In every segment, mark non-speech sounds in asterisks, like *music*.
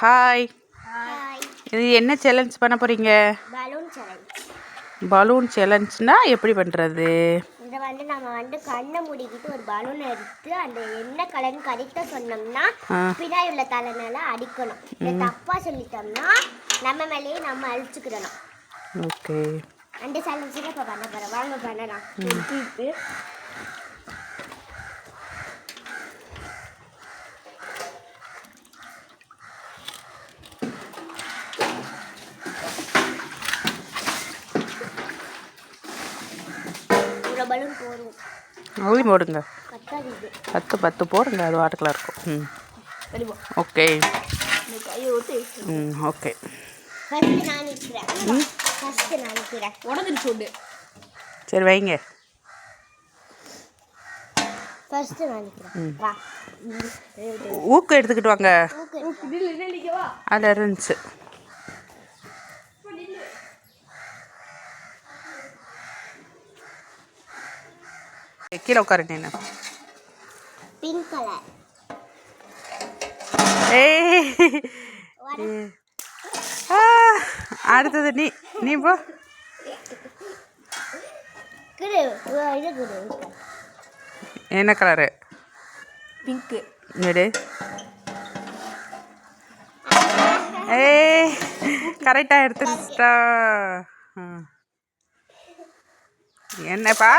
Hi இது என்ன challenge பண்ண போகிறீங்க பலூன் சேலஞ்ச் பலூன் சேலஞ்ச்னா எப்படி பண்ணுறது இதை வந்து நம்ம வந்து கண்ணை மூடிக்கிட்டு ஒரு பலூன் எடுத்து அந்த என்ன கலர்னு கரெக்டாக சொன்னோம்னா. பின்னாடி உள்ள தலைனால அடிக்கணும். இதை தப்பாக சொல்லிட்டோம்னா நம்ம மேலேயே நம்ம அழிச்சுக்கிடணும். ஓகே. அந்த சேலஞ்சு இப்போ பண்ண போகிறோம் வாங்க பண்ணலாம். இவ்வளோ பலூன் போடுங்க. இது. பத்து பத்து போடுங்க. அது வாட்டுக்குள்ள இருக்கும். ம். ஓகே. ம் ஓகே. சரி வைங்க. ஊக்கு எடுத்துக்கிட்டு வாங்க. அதில் இருந்துச்சு. கீழே உட்காரு நீனு பிங்க் கலர் ஏய் ஆ, அடுத்தது நீ நீ போ. என்ன கலரு பிங்க்கு எடு ஏய் கரெக்டாக எடுத்துட்டா. என்னப்பா?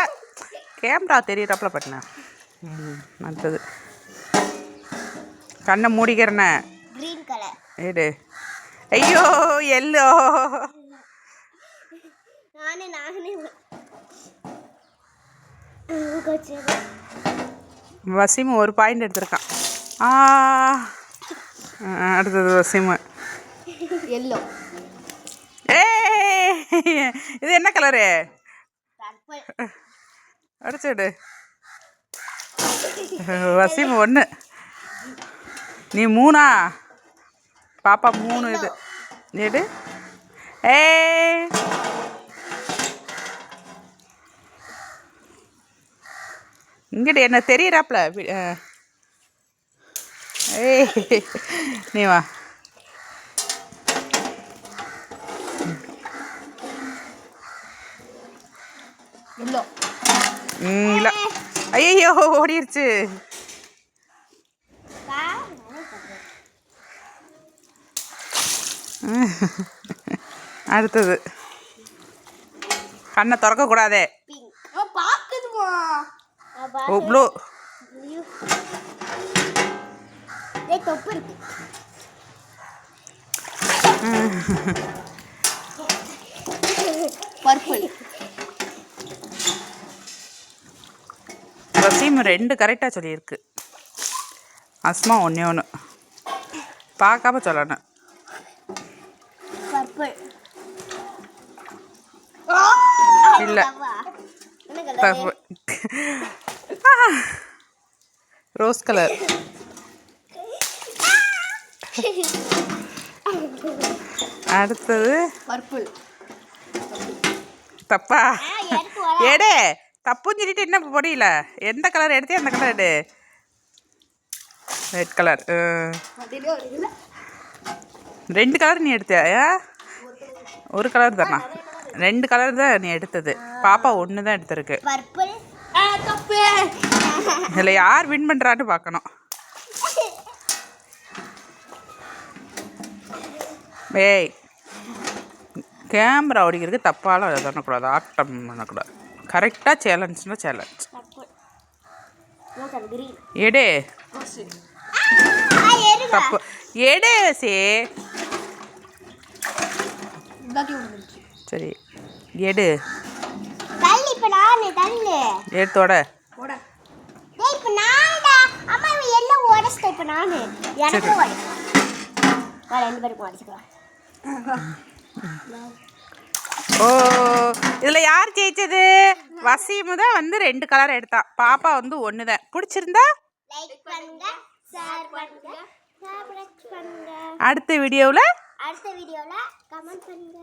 கேமரா தெரியறாப்புல பண்ண ம் அடுத்தது. கண்ணை மூடிக்கிறனே. க்ரீன் கலர் எடு. ஐயோ எல்லோ. நானே நானே. கொஞ்சம் வசீம் ஒரு பாயிண்ட் எடுத்திருக்கான். ஆ. அடுத்தது வசீம். எல்லோ. ஏய் இது என்ன கலரு? அடிச்சிடு. வசீம் ஒன்று நீ மூணா? பாப்பா மூணு இது. எடு. ஏ இங்கிட்டு என்ன தெரியறாப்ல? ஏய். நீ வா. இல்லை ஐயோ ஓடிடுச்சு *laughs* அடுத்தது. கண்ணை திறக்கக்கூடாதே. கூடாதே ப்ளூ பர்பிள். வசீம் ரெண்டு கரெக்டாக சொல்லியிருக்கு. அஸ்மா ஒன்றே ஒன்று பார்க்காம சொல்லணும் இல்லை. Rose colour. அடுத்தது. பர்பிள். தப்பா? எடு. தப்புன்னு சொல்லிட்டு என்ன முடியல எந்த கலர் எடுத்தே அந்த கலர் எடு. ரெட் கலர் ரெண்டு கலர் நீ எடுத்தியா? ஒரு கலர் தானா? ரெண்டு கலர் தான் நீ எடுத்தது. பாப்பா ஒன்று தான் எடுத்திருக்கு. இதில் யார் வின் பண்ணுறான்னு பார்க்கணும் ஏய் கேமரா ஓடிக்கிறதுக்கு தப்பாலாம் பண்ணக்கூடாது ஆட்டம் பண்ணக்கூடாது. கரெக்டாக சேலஞ்சுனா சேலஞ்ச். எடு. தப்பு எடு சே. சரி எடு. தள்ளு இப்ப நானு தள்ளு. எடுத்தோட போட டேய் இப்ப நான்டா. அம்மா இவன் எல்லாம் உடச்சிட்ட இப்ப நானு. எனக்கு உடை வா ரெண்டு பேருக்கும் உடச்சிக்கலாம். ஓ இதில் யார் ஜெயிச்சது? வசீமு தான் வந்து ரெண்டு கலர் எடுத்தான் பாப்பா வந்து ஒன்று தான் பிடிச்சிருந்தா அடுத்த வீடியோவில் அடுத்த வீடியோல கமெண்ட் பண்ணுங்க.